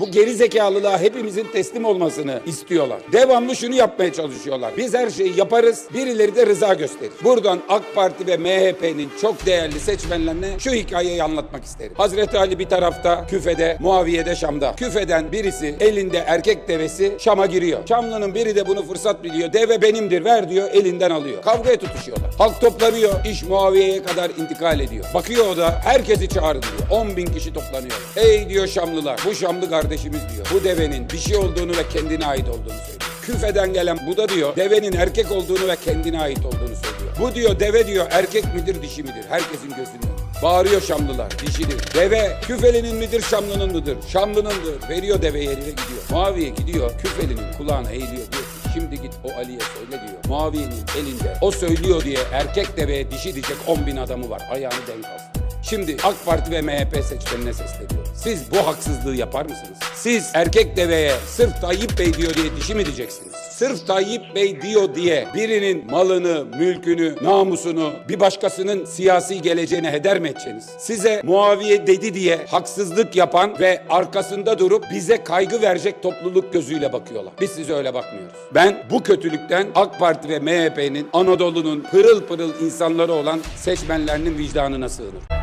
Bu geri zekalılığa hepimizin teslim olmasını istiyorlar. Devamlı şunu yapmaya çalışıyorlar. Biz her şeyi yaparız, birileri de rıza gösterir. Buradan AK Parti ve MHP'nin çok değerli seçmenlerine şu hikayeyi anlatmak isterim. Hazreti Ali bir tarafta, küfede, Muaviye'de Şam'da. Küfeden birisi elinde erkek devesi Şam'a giriyor. Şamlı'nın biri de bunu fırsat biliyor. Deve benimdir ver diyor, elinden alıyor. Kavgaya tutuşuyorlar. Halk toplanıyor, iş Muaviye'ye kadar intikal ediyor. Bakıyor o da herkesi çağırın diyor. 10 bin kişi toplanıyor. Ey diyor Şamlılar, bu Şamlı kardeşimiz diyor. Bu devenin dişi olduğunu ve kendine ait olduğunu söylüyor. Küfeden gelen bu da diyor devenin erkek olduğunu ve kendine ait olduğunu söylüyor. Bu diyor deve diyor erkek midir dişi midir? Herkesin gözünde. Bağırıyor Şamlılar dişidir. Deve küfelinin midir Şamlı'nın mıdır? Şamlı'nındır. Veriyor deve yerine gidiyor. Muaviye gidiyor küfelinin kulağına eğiliyor diyor şimdi git o Ali'ye söyle diyor. Muaviye'nin elinde o söylüyor diye erkek deveye dişi diyecek 10 bin adamı var. Ayağını denk alsın. Şimdi AK Parti ve MHP seçmenine sesleniyorum. Siz bu haksızlığı yapar mısınız? Siz erkek deveye sırf Tayyip Bey diyor diye dişi mi diyeceksiniz? Sırf Tayyip Bey diyor diye birinin malını, mülkünü, namusunu bir başkasının siyasi geleceğine heder mi edeceksiniz? Size Muaviye dedi diye haksızlık yapan ve arkasında durup bize kaygı verecek topluluk gözüyle bakıyorlar. Biz size öyle bakmıyoruz. Ben bu kötülükten AK Parti ve MHP'nin Anadolu'nun pırıl pırıl insanları olan seçmenlerinin vicdanına sığınırım.